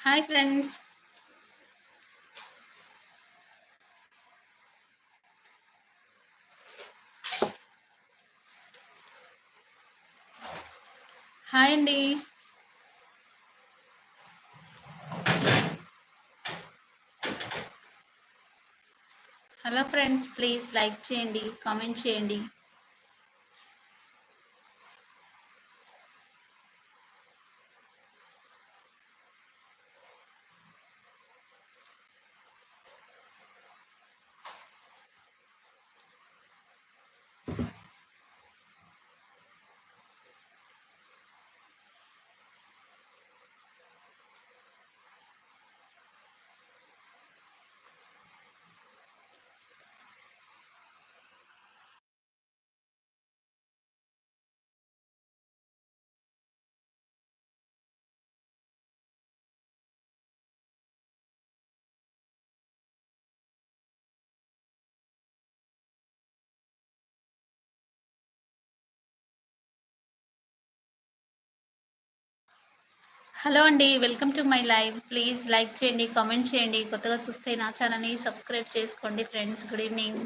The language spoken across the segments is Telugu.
హాయ్ ఫ్రెండ్స్ హాయ్ అండి హలో ఫ్రెండ్స్ ప్లీజ్ లైక్ చేయండి కామెంట్ చేయండి. హలో అండి welcome to my live. Please like చేయండి కామెంట్ చేయండి. కొత్తగా చూస్తే నా ఛానల్ని సబ్స్క్రైబ్ చేసుకోండి friends. Good evening.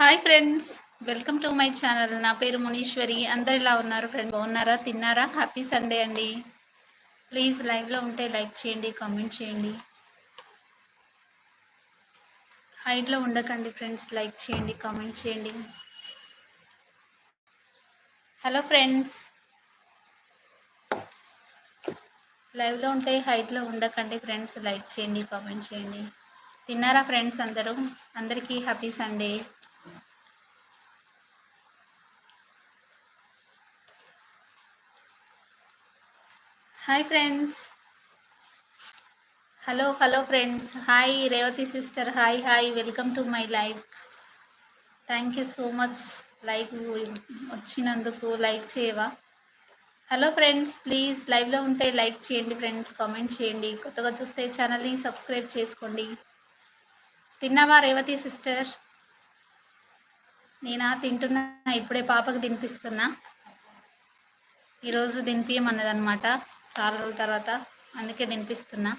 Hi friends welcome to my channel. నా పేరు మునీశ్వరి. అందరు ఇలా ఉన్నారు ఫ్రెండ్? బాగున్నారా? తిన్నారా? హ్యాపీ సండే అండి. ప్లీజ్ లైవ్లో ఉంటే లైక్ చేయండి కామెంట్ చేయండి. హైట్లో ఉండకండి ఫ్రెండ్స్ లైక్ చేయండి కామెంట్ చేయండి. Hello friends. లైవ్లో ఉంటే హైట్లో ఉండకండి ఫ్రెండ్స్ లైక్ చేయండి కామెంట్ చేయండి. తిన్నారా ఫ్రెండ్స్ అందరూ? అందరికీ happy Sunday. Hi friends hello hello friends hi Revathi sister hi hi welcome to my life thank you so much like వచ్చినందుకు లైక్ చేయవా? హలో ఫ్రెండ్స్ ప్లీజ్ లైవ్లో ఉంటే లైక్ చేయండి ఫ్రెండ్స్ కామెంట్ చేయండి. కొత్తగా చూస్తే ఛానల్ని సబ్స్క్రైబ్ చేసుకోండి. తిన్నావా రేవతి సిస్టర్ నేనా? తింటున్నా. ఇప్పుడే పాపకు తినిపిస్తున్నా. ఈరోజు దినిపియమన్నదనమాట చాలా రోజుల తర్వాత అందుకే తినిపిస్తున్నా.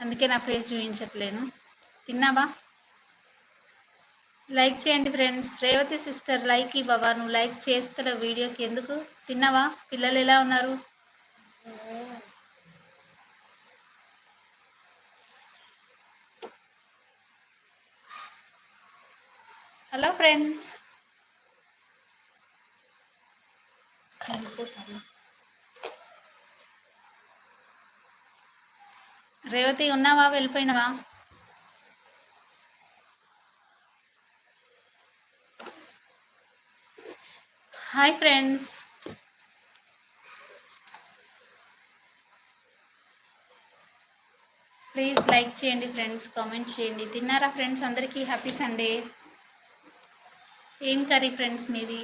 అందుకే నా ఫేస్ చూపించట్లేను. తిన్నావా? లైక్ చేయండి ఫ్రెండ్స్ రేవతి సిస్టర్ లైక్ బాబా నువ్వు లైక్ చేస్తున్న వీడియోకి ఎందుకు? తిన్నావా? పిల్లలు ఎలా ఉన్నారు? హలో ఫ్రెండ్స్ రేవతి ఉన్నావా? వెళ్ళిపోయినావా? Hi friends. ప్లీజ్ లైక్ చేయండి ఫ్రెండ్స్ కామెంట్ చేయండి. తిన్నారా ఫ్రెండ్స్? అందరికీ హ్యాపీ సండే. ఏం కర్రీ ఫ్రెండ్స్ మీది?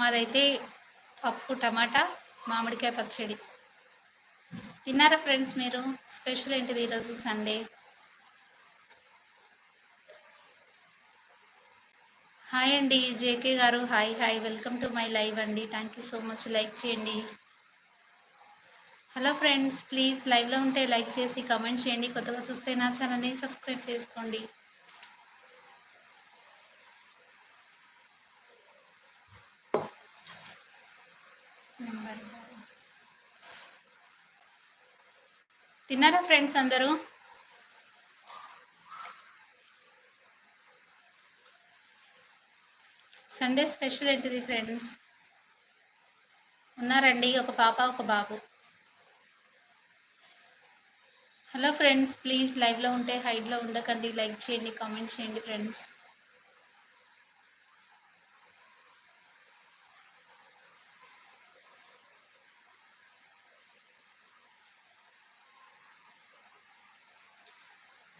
మాదైతే పప్పు టమాటా మామిడికాయ పచ్చడి. తిన్నారా ఫ్రెండ్స్ మీరు? స్పెషల్ ఏంటిది ఈరోజు సండే? హాయ్ అండి జేకే గారు. Hi hi. Welcome to my live అండి. Thank you so much. Like చేయండి. హలో ఫ్రెండ్స్ ప్లీజ్ లైవ్లో ఉంటే లైక్ చేసి కమెంట్ చేయండి. కొత్తగా చూస్తే నా ఛానల్ని సబ్స్క్రైబ్ చేసుకోండి. నెంబర్ తిన్నారా ఫ్రెండ్స్ అందరూ? సండే స్పెషల్ ఏంటిది ఫ్రెండ్స్? ఉన్నారండి ఒక పాప ఒక బాబు. హలో ఫ్రెండ్స్ ప్లీజ్ లైవ్లో ఉంటే హైడ్లో ఉండకండి లైక్ చేయండి కామెంట్ చేయండి friends.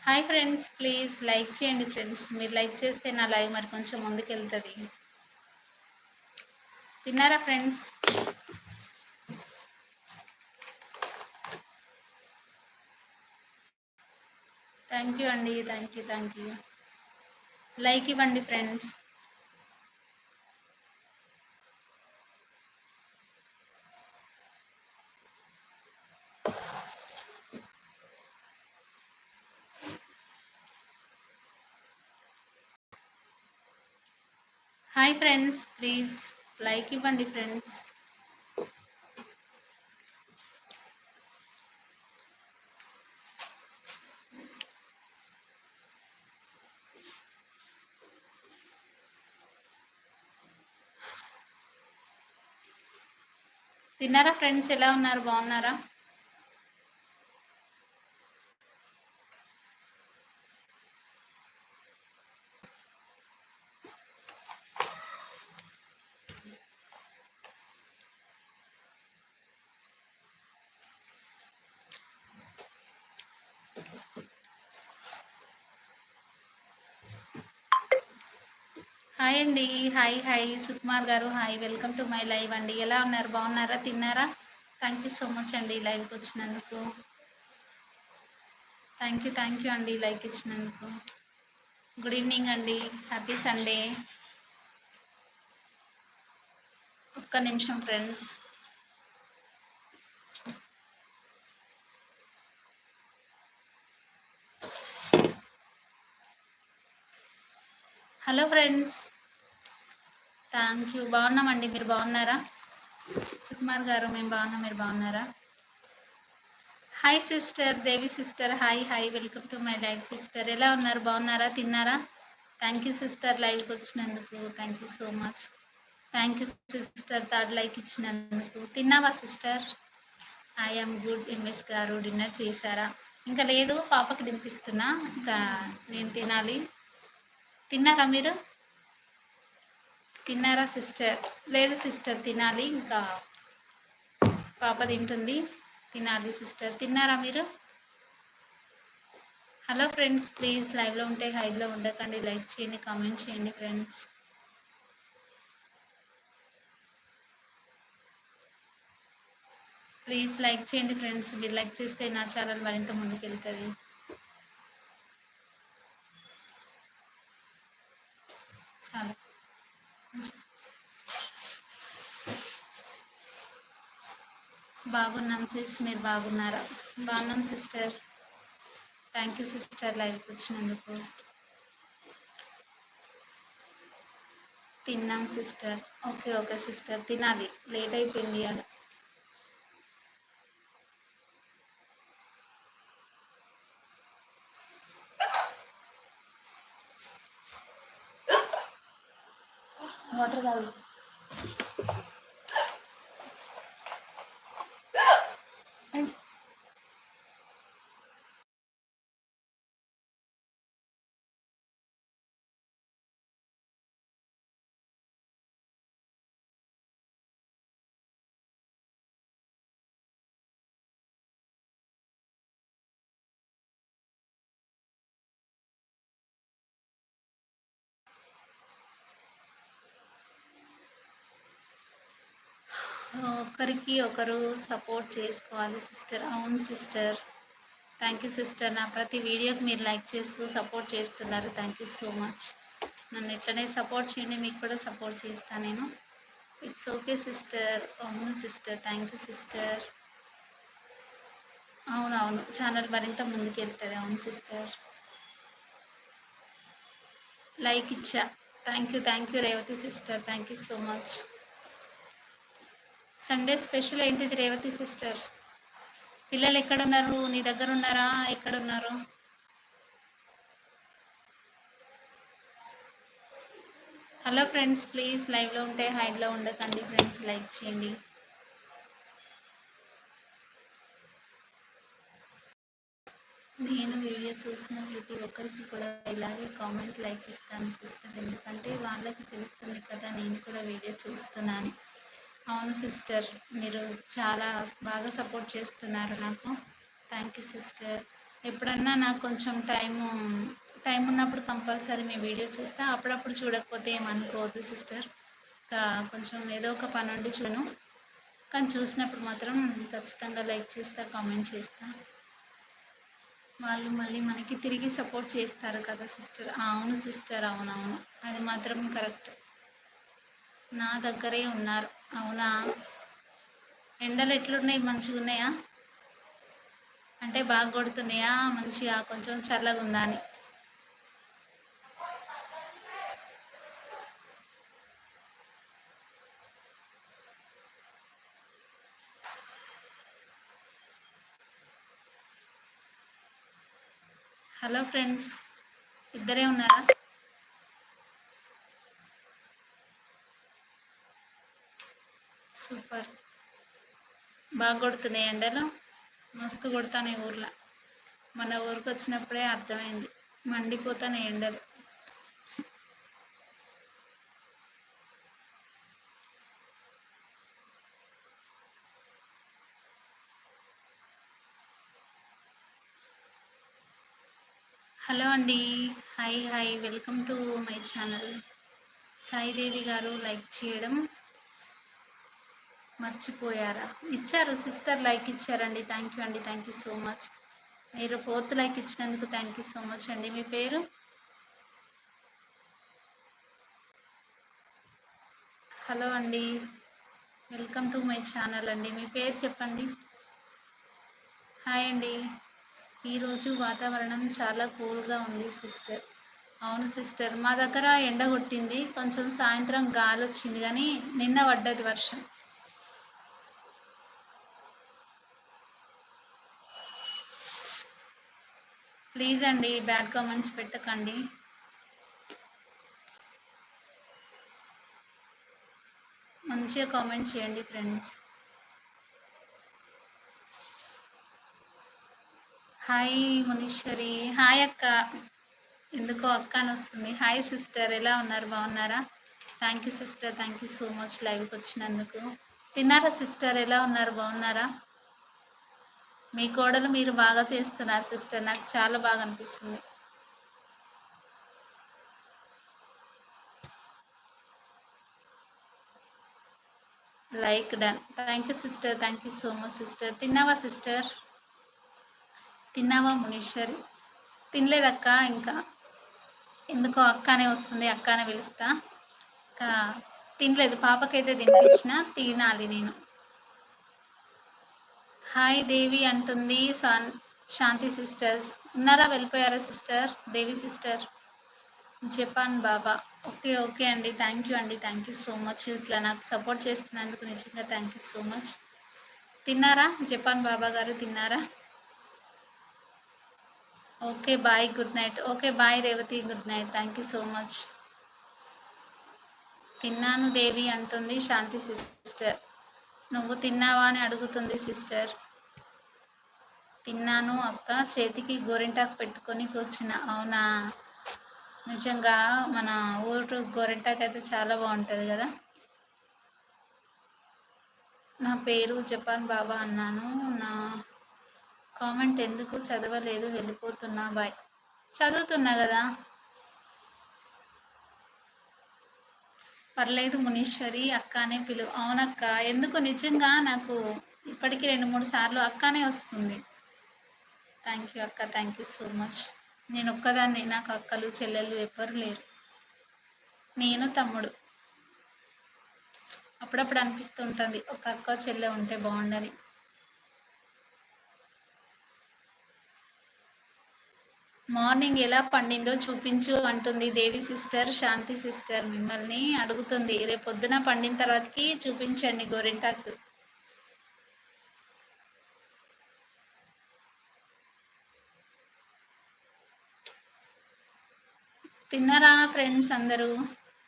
Hi friends please like చేయండి ఫ్రెండ్స్ మీరు లైక్ చేస్తే నా లైవ్ మరి కొంచెం ముందుకెళ్తుంది. తిన్నారా ఫ్రెండ్స్ థ్యాంక్ యూ అండి thank you thank you like ఇవ్వండి friends hi friends please like ఇవ్వండి ఫ్రెండ్స్ తిన్నారా ఫ్రెండ్స్ ఎలా ఉన్నారు? బాగున్నారా? హాయ్ అండి. Hi hi. సుకుమార్ గారు hi. Welcome to my live అండి. ఎలా ఉన్నారు? బాగున్నారా? తిన్నారా? థ్యాంక్ యూ సో మచ్ అండి లైవ్కి వచ్చినందుకు. థ్యాంక్ యూ థ్యాంక్ యూ అండి లైక్ ఇచ్చినందుకు గుడ్ ఈవినింగ్ అండి. హ్యాపీ సండే ఒక్క నిమిషం friends hello friends thank you బాగున్నామండి. మీరు బాగున్నారా? సుకుమార్ గారు మేము బాగున్నాం. మీరు బాగున్నారా? Hi sister Devi sister hi hi welcome to my live sister ఎలా ఉన్నారు? బాగున్నారా? తిన్నారా? థ్యాంక్ యూ సిస్టర్ లైవ్కి వచ్చినందుకు thank you so much thank you sister third like ఇచ్చినందుకు. తిన్నావా sister I am good MS గారు డిన్నర్ చేశారా? ఇంకా లేదు. పాపకి తినిపిస్తున్నా. ఇంకా నేను తినాలి. తిన్నారా మీరు? తిన్నారా సిస్టర్? లేదు సిస్టర్ తినాలి. ఇంకా పాప తింటుంది. తినాలి సిస్టర్. తిన్నారా మీరు? హలో ఫ్రెండ్స్ ప్లీజ్ లైవ్లో ఉంటే హైడ్లో ఉండకండి. లైక్ చేయండి కామెంట్ చేయండి ఫ్రెండ్స్. ప్లీజ్ లైక్ చేయండి ఫ్రెండ్స్. మీరు లైక్ చేస్తే నా ఛానల్ మరింత ముందుకెళ్తుంది. చాలా బాగున్నాం సిస్ మీరు బాగున్నారా? బాగున్నాం సిస్టర్. థ్యాంక్ యూ సిస్టర్ లైవ్కి వచ్చినందుకు. తిన్నాం సిస్టర్. Okay okay sister. తినాలి. లేట్ అయిపోయింది అలా వాటర్ తాగు. ఒకరికి ఒకరు సపోర్ట్ చేసుకోవాలి సిస్టర్ అవును సిస్టర్. Thank you sister. నా ప్రతి వీడియోకి మీరు లైక్ చేస్తూ సపోర్ట్ చేస్తున్నారు. థ్యాంక్ యూ సో మచ్ నన్ను ఎట్లనే సపోర్ట్ చేయండి మీకు కూడా సపోర్ట్ చేస్తాను నేను. It's okay sister. అవును సిస్టర్. Thank you sister. అవునవును. ఛానల్ మరింత ముందుకు వెళ్తుంది అవును సిస్టర్. లైక్ ఇచ్చా. Thank you thank you Revathi sister. Thank you so much Sunday special ఏంటిది రేవతి సిస్టర్. పిల్లలు ఎక్కడ ఉన్నారు నీ దగ్గర ఉన్నారా ఎక్కడ ఉన్నారు హలో ఫ్రెండ్స్ ప్లీజ్ లైవ్లో ఉంటే హైడ్లో ఉండకండి ఫ్రెండ్స్ లైక్ చేయండి. నేను వీడియో చూసిన ప్రతి ఒక్కరికి కూడా ఇలాగే కామెంట్ లైక్ ఇస్తాను సిస్టర్. ఎందుకంటే వాళ్ళకి తెలుస్తుంది కదా నేను కూడా వీడియో చూస్తున్నాను. అవును సిస్టర్ మీరు చాలా బాగా సపోర్ట్ చేస్తున్నారు నాకు. Thank you sister. ఎప్పుడన్నా నాకు కొంచెం టైము టైం ఉన్నప్పుడు కంపల్సరీ మీ వీడియో చూస్తా. అప్పుడప్పుడు చూడకపోతే ఏమనుకోవద్దు సిస్టర్. కొంచెం ఏదో ఒక పని ఉండి చూను కానీ చూసినప్పుడు మాత్రం ఖచ్చితంగా లైక్ చేస్తా కామెంట్ చేస్తా. వాళ్ళు మళ్ళీ మనకి తిరిగి సపోర్ట్ చేస్తారు కదా సిస్టర్. అవును సిస్టర్ అవునవును. అది మాత్రం కరెక్ట్. నా దగ్గరే ఉన్నారు. అవునా? ఎండలు ఎట్లున్నాయి? మంచిగా ఉన్నాయా అంటే బాగా కొడుతున్నాయా? మంచిగా కొంచెం చల్లగా ఉందా అని. హలో ఫ్రెండ్స్ ఇద్దరే ఉన్నారా? సూపర్. బాగా కొడుతున్నాయి ఎండలు. మస్తు కొడుతున్నాయి ఊర్లో. మన ఊరికి వచ్చినప్పుడే అర్థమైంది. మండిపోతాను ఎండలు. హలో అండి. Hi hi. Welcome to my channel. Saidevi గారు లైక్ చేయడం మర్చిపోయారా? ఇచ్చారు సిస్టర్ లైక్ ఇచ్చారండి. థ్యాంక్ యూ అండి. థ్యాంక్ యూ సో మచ్ మీరు ఫోర్త్ లైక్ ఇచ్చినందుకు థ్యాంక్ యూ సో మచ్ అండి. మీ పేరు? హలో అండి. వెల్కమ్ టు మై ఛానల్ అండి. మీ పేరు చెప్పండి. హాయ్ అండి. ఈరోజు వాతావరణం చాలా కూల్గా ఉంది సిస్టర్. అవును సిస్టర్. మా దగ్గర ఎండ కొట్టింది. కొంచెం సాయంత్రం గాలి వచ్చింది కానీ నిన్న పడ్డది వర్షం. ప్లీజ్ అండి బ్యాడ్ కామెంట్స్ పెట్టకండి. మంచిగా కామెంట్ చేయండి ఫ్రెండ్స్. హాయ్ మునీశ్వరి. హాయ్ అక్క. ఎందుకో అక్క అని వస్తుంది. Hi sister. ఎలా ఉన్నారు? బాగున్నారా? Thank you sister. Thank you so much లైవ్కి వచ్చినందుకు. తిన్నారా సిస్టర్? ఎలా ఉన్నారు? బాగున్నారా? మీ కోడలు మీరు బాగా చేస్తున్నారు సిస్టర్. నాకు చాలా బాగా అనిపిస్తుంది. Like done. Thank you sister. Thank you so much sister. తిన్నావా సిస్టర్? తిన్నావా మునీశ్వరి? తినలేదక్క ఇంకా. ఎందుకో అక్కనే వస్తుంది అక్కనే పిలుస్తా. ఇంకా తినలేదు. పాపకైతే తినిపించిన తినాలి నేను. హాయ్ దేవి అంటుంది శాంతి సిస్టర్స్. ఉన్నారా? వెళ్ళిపోయారా sister? Devi sister. Japan Baba. Okay okay అండి. థ్యాంక్ యూ అండి. Thank you so much. ఇట్లా నాకు సపోర్ట్ చేస్తున్నందుకు నిజంగా థ్యాంక్ యూ సో మచ్. తిన్నారా? జపాన్ బాబా గారు తిన్నారా? Okay bye. Good night. Okay bye Revathi. Good night. Thank you so much. తిన్నాను దేవి అంటుంది శాంతి సిస్టర్. నువ్వు తిన్నావా అని అడుగుతుంది సిస్టర్. తిన్నాను అక్క. చేతికి గోరింటాకు పెట్టుకొని కూర్చున్న. అవునా? నిజంగా మన ఊరు గోరింటాకు అయితే చాలా బాగుంటుంది కదా? నా పేరు జపాన్ బాబా అన్నాను. నా కామెంట్ ఎందుకు చదవలేదు? వెళ్ళిపోతున్నా. బాయ్. చదువుతున్నా కదా? పర్లేదు మునీశ్వరి అక్కనే పిలువు. అవునక్క. ఎందుకు? నిజంగా నాకు ఇప్పటికీ రెండు మూడు సార్లు అక్కనే వస్తుంది. థ్యాంక్ యూ అక్క. థ్యాంక్ యూ సో మచ్ నేను ఒక్కదాన్ని. నాకు అక్కలు చెల్లెళ్ళు ఎవ్వరు లేరు. నేను తమ్ముడు. అప్పుడప్పుడు అనిపిస్తుంటుంది ఒక అక్క చెల్లె ఉంటే బాగుండని. మార్నింగ్ ఎలా పండిందో చూపించు అంటుంది దేవి సిస్టర్ శాంతి సిస్టర్ మిమ్మల్ని అడుగుతుంది. రేపు పొద్దున పండిన తర్వాతకి చూపించండి గోరింటాకు. తిన్నారా ఫ్రెండ్స్ అందరూ?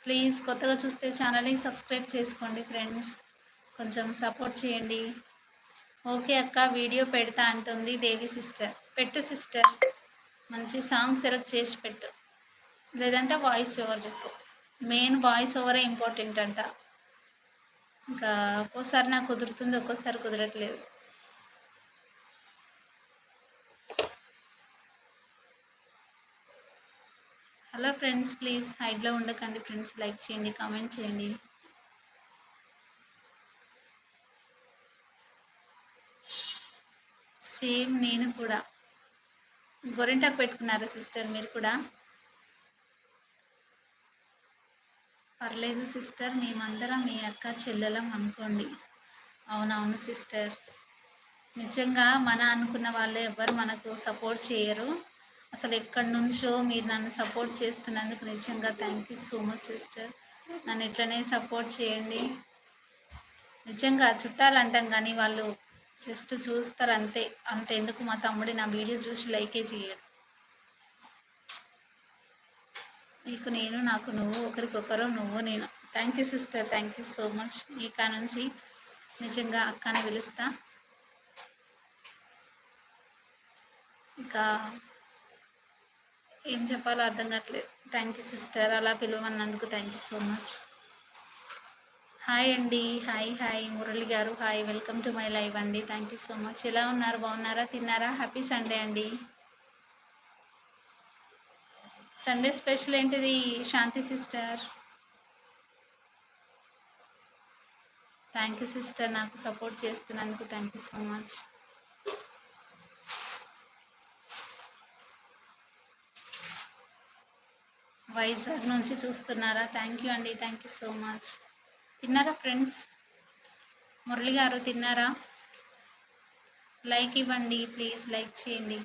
ప్లీజ్ కొత్తగా చూస్తే ఛానల్ని సబ్స్క్రైబ్ చేసుకోండి ఫ్రెండ్స్. కొంచెం సపోర్ట్ చేయండి. ఓకే అక్క వీడియో పెడతా అంటుంది దేవి సిస్టర్. పెట్టు సిస్టర్. మంచి సాంగ్ సెలెక్ట్ చేసి పెట్టు. లేదంటే వాయిస్ ఓవర్ చెప్పు. మెయిన్ వాయిస్ ఓవరే ఇంపార్టెంట్ అంట. ఇంకా ఒక్కోసారి నాకు కుదురుతుంది ఒక్కోసారి కుదరట్లేదు. హలో ఫ్రెండ్స్ ప్లీజ్ హైడ్లో ఉండకండి ఫ్రెండ్స్ లైక్ చేయండి కామెంట్ చేయండి. సేమ్ నేను కూడా. గొరింటాకు పెట్టుకున్నారా సిస్టర్ మీరు కూడా? పర్లేదు సిస్టర్ మేమందరం మీ అక్క చెల్లెలం అనుకోండి. అవునవును సిస్టర్. నిజంగా మన అనుకున్న వాళ్ళు ఎవరు మనకు సపోర్ట్ చేయరు. అసలు ఎక్కడి నుంచో మీరు నన్ను సపోర్ట్ చేస్తున్నందుకు నిజంగా thank you so much sister నన్ను ఇట్లనే సపోర్ట్ చేయండి. నిజంగా చుట్టాలు అంటాం కానీ వాళ్ళు జస్ట్ చూస్తారు అంతే. అంత ఎందుకు మా తమ్ముడి నా వీడియో చూసి లైకే చేయడు. నీకు నేను నాకు నువ్వు ఒకరికొకరు నువ్వు నేను. Thank you sister thank you so much ఇక నుంచి నిజంగా అక్కని పిలుస్తా. ఇంకా ఏం చెప్పాలో అర్థం కావట్లేదు. థ్యాంక్ యూ సిస్టర్ అలా పిలవన్నందుకు thank you so much hi అండి హాయ్ హాయ్ మురళి గారు. Hi welcome to my live అండి థ్యాంక్ యూ సో మచ్ ఎలా ఉన్నారు? బాగున్నారా? తిన్నారా? హ్యాపీ సండే అండి సండే స్పెషల్ ఏంటిది Shanti sister thank you sister నాకు సపోర్ట్ చేస్తున్నందుకు thank you so much Vizag నుంచి చూస్తున్నారా? థ్యాంక్ యూ అండి. థ్యాంక్ యూ సో మచ్ తిన్నారా ఫ్రెండ్స్ మురళి గారు తిన్నారా? లైక్ ఇవ్వండి ప్లీజ్ లైక్ చేయండి.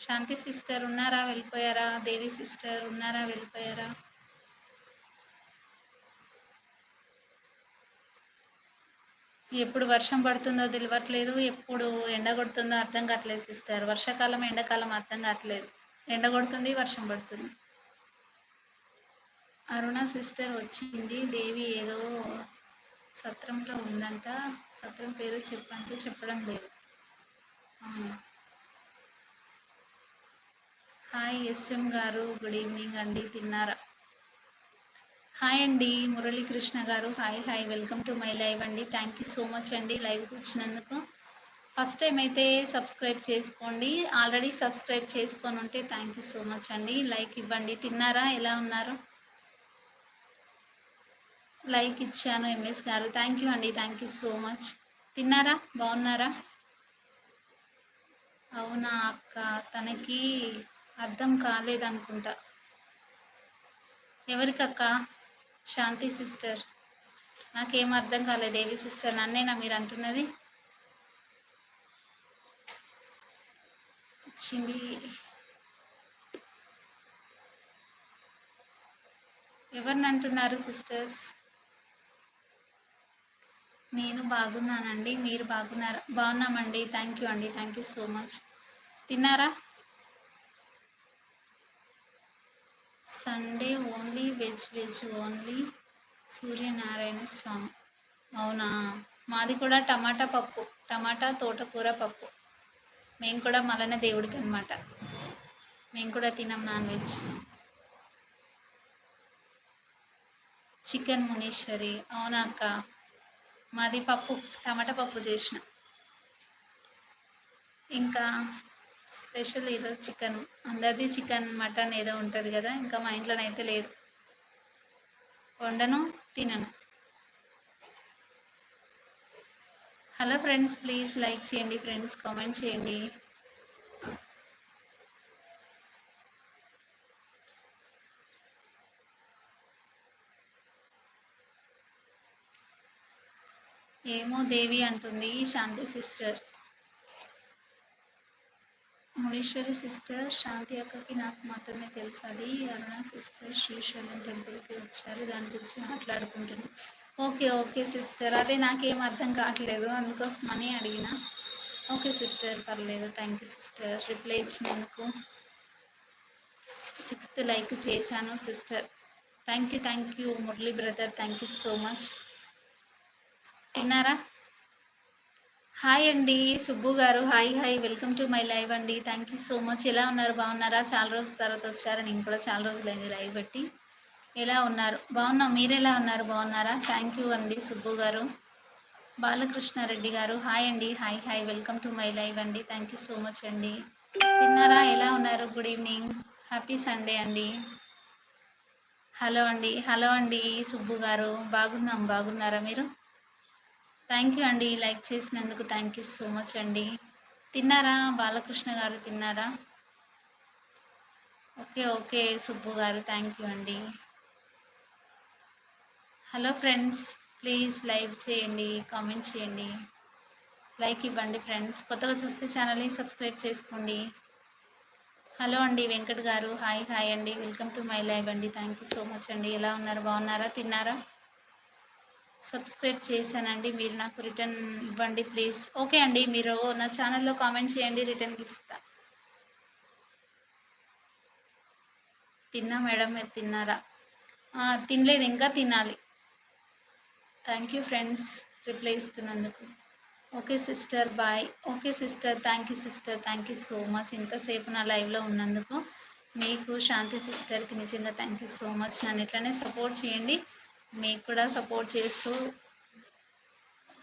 శాంతి సిస్టర్ ఉన్నారా? వెళ్ళిపోయారా? దేవి సిస్టర్ ఉన్నారా? వెళ్ళిపోయారా? ఎప్పుడు వర్షం పడుతుందో తెలియట్లేదు ఎప్పుడు ఎండ కొడుతుందో అర్థం కావట్లేదు సిస్టర్ వర్షాకాలం ఎండాకాలం అర్థం కావట్లేదు. ఎండ కొడుతుంది వర్షం పడుతుంది. అరుణ సిస్టర్ వచ్చింది. దేవి ఏదో సత్రంలో ఉందంట. సత్రం పేరు చెప్పంటే చెప్పడం లేదు. హాయ్ ఎస్ఎం గారు గుడ్ ఈవినింగ్ అండి. తిన్నారా? హాయ్ అండి మురళీకృష్ణ గారు. Hi hi. Welcome to my live అండి. థ్యాంక్ యూ సో మచ్ అండి లైవ్కి వచ్చినందుకు. ఫస్ట్ టైం అయితే సబ్స్క్రైబ్ చేసుకోండి. ఆల్రెడీ సబ్స్క్రైబ్ చేసుకొని ఉంటే థ్యాంక్ యూ సో మచ్ అండి. లైక్ ఇవ్వండి. తిన్నారా? ఎలా ఉన్నారు? లైక్ ఇచ్చాను ఎంఎస్ గారు. థ్యాంక్ యూ అండి. Thank you so much. తిన్నారా? బాగున్నారా? అవునా అక్క? తనకి అర్థం కాలేదనుకుంటా. ఎవరికక్క శాంతి సిస్టర్. నాకేం అర్థం కాలేదు. ఏవి సిస్టర్? నన్నేనా మీరు అంటున్నది? వచ్చింది ఎవరిని అంటున్నారు సిస్టర్స్ నేను బాగున్నానండి మీరు బాగున్నారా బాగున్నామండి. థ్యాంక్ యూ అండి థ్యాంక్ యూ సో మచ్ తిన్నారా? Sunday only veg veg only Suryanarayana Swamy. అవునా? మాది కూడా టమాటా పప్పు టమాటా తోటకూర పప్పు. మేము కూడా మలన దేవుడికి అనమాట మేము కూడా తినాం నాన్ వెజ్. చికెన్ మునీశ్వరి అవునా అక్క? మాది పప్పు టమాటా పప్పు చేసిన. ఇంకా స్పెషల్ ఈరోజు చికెన్. అందరిది చికెన్ మటన్ ఏదో ఉంటుంది కదా ఇంకా మా ఇంట్లోనైతే లేదు. వండను తినను. హలో ఫ్రెండ్స్ ప్లీజ్ లైక్ చేయండి ఫ్రెండ్స్ కామెంట్ చేయండి. ఏమో దేవి అంటుంది శాంతి సిస్టర్. మునీశ్వరి సిస్టర్ శాంతి అక్కకి నాకు మాత్రమే తెలుసు. అది అరుణ సిస్టర్ శ్రీశైలం టెంపుల్కి వచ్చారు. దాని గురించి మాట్లాడుకుంటున్నాను ఓకే ఓకే సిస్టర్. అదే నాకేం అర్థం కావట్లేదు. అందుకోసమని అడిగిన. ఓకే సిస్టర్ పర్లేదు. Thank you sister. రిప్లై ఇచ్చినందుకు. సిక్స్త్ లైక్ చేశాను sister. Thank you thank you Murali brother. Thank you so much. తిన్నారా? హాయ్ అండి. సుబ్బు గారు hi hi. Welcome to my live అండి. Thank you so much. ఎలా ఉన్నారు? బాగున్నారా? చాలా రోజుల తర్వాత వచ్చారు. నేను కూడా చాలా రోజులైంది లైవ్ బట్టి ఎలా ఉన్నారు? బాగున్నాం. మీరు ఎలా ఉన్నారు? బాగున్నారా? థ్యాంక్ యూ అండి సుబ్బు గారు. బాలకృష్ణారెడ్డి గారు. హాయ్ అండి. Hi hi welcome to my live అండి. థ్యాంక్ యూ సో మచ్ అండి. తిన్నారా? ఎలా ఉన్నారు? గుడ్ ఈవినింగ్ హ్యాపీ సండే అండి. హలో అండి. హలో అండి సుబ్బు గారు. బాగున్నాం. బాగున్నారా మీరు? థ్యాంక్ యూ అండి. లైక్ చేసినందుకు థ్యాంక్ యూ సో మచ్ అండి. తిన్నారా? బాలకృష్ణ గారు తిన్నారా? ఓకే ఓకే సుబ్బు గారు. థ్యాంక్ యూ అండి. హలో ఫ్రెండ్స్ ప్లీజ్ లైవ్ చేయండి కామెంట్ చేయండి. లైక్ ఇవ్వండి ఫ్రెండ్స్. కొత్తగా చూస్తే ఛానల్ని సబ్స్క్రైబ్ చేసుకోండి. హలో అండి వెంకట్ గారు. హాయ్ హాయ్ అండి. వెల్కమ్ టు మై లైవ్ అండి. థ్యాంక్ యూ సో మచ్ అండి. ఎలా ఉన్నారు? బాగున్నారా? తిన్నారా? సబ్స్క్రైబ్ చేశానండి. మీరు నాకు రిటర్న్ ఇవ్వండి ప్లీజ్. ఓకే అండి మీరు నా ఛానల్లో కామెంట్ చేయండి రిటర్న్ ఇస్తా. తిన్నా మేడం మీరు తిన్నారా? తినలేదు ఇంకా తినాలి. Thank you friends reply ఇస్తున్నందుకు. Okay sister bye okay sister thank you sister thank you so much ఇంతసేపు నా లైవ్లో ఉన్నందుకు మీకు శాంతి సిస్టర్కి నిజంగా థ్యాంక్ యూ సో మచ్ నన్ను ఇట్లనే సపోర్ట్ చేయండి. మీకు కూడా సపోర్ట్ చేస్తూ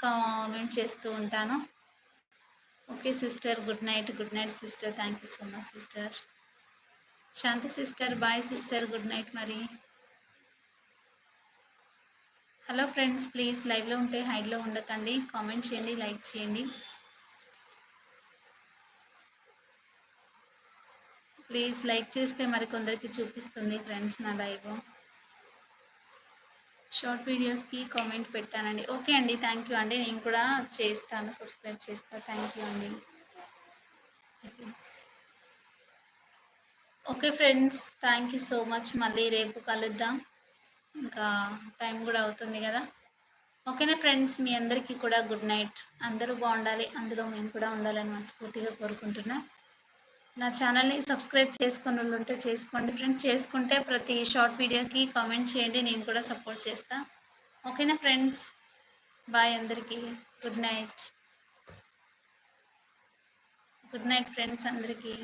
కామెంట్ చేస్తూ ఉంటాను. Okay sister good night good night sister thank you so much sister Shanti sister bye sister good night మరి హలో ఫ్రెండ్స్ ప్లీజ్ లైవ్లో ఉంటే హైడ్లో ఉండకండి. కామెంట్ చేయండి లైక్ చేయండి. ప్లీజ్ లైక్ చేస్తే మరి కొందరికి చూపిస్తుంది ఫ్రెండ్స్ నా లైవ్. షార్ట్ వీడియోస్కి కామెంట్ పెట్టానండి. ఓకే అండి థ్యాంక్ యూ అండి. నేను కూడా చేస్తాను సబ్స్క్రైబ్ చేస్తాను థ్యాంక్ యూ అండి. Okay friends thank you so much. మళ్ళీ రేపు కలుద్దాం. ఇంకా టైం కూడా అవుతుంది కదా. ఓకేనా ఫ్రెండ్స్? మీ అందరికీ కూడా గుడ్ నైట్. అందరూ బాగుండాలి. అందులో మేము కూడా ఉండాలని మనస్ఫూర్తిగా కోరుకుంటున్నా. నా ఛానల్ని సబ్స్క్రైబ్ చేసుకుని ఉంటే చేసుకోండి ఫ్రెండ్స్. చేసుకుంటే ప్రతి షార్ట్ వీడియోకి కామెంట్ చేయండి. నేను కూడా సపోర్ట్ చేస్తా. ఓకేనా ఫ్రెండ్స్? బాయ్ అందరికీ. Good night. Good night friends అందరికీ.